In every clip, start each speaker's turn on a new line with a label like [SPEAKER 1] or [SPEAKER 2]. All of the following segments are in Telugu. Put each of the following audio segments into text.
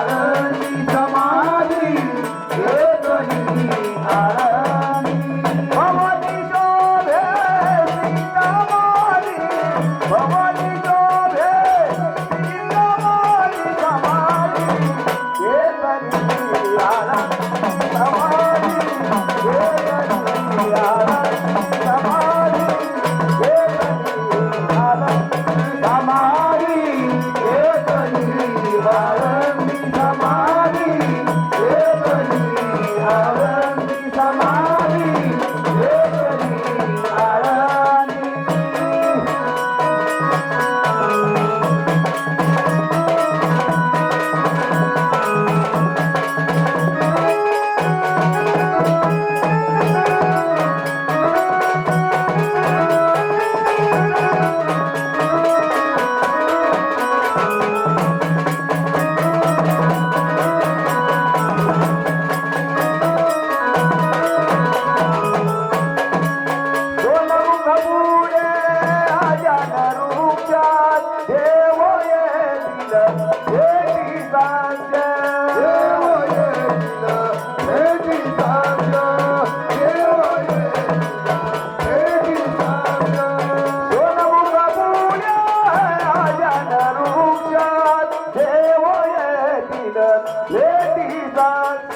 [SPEAKER 1] आरती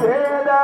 [SPEAKER 1] పేదా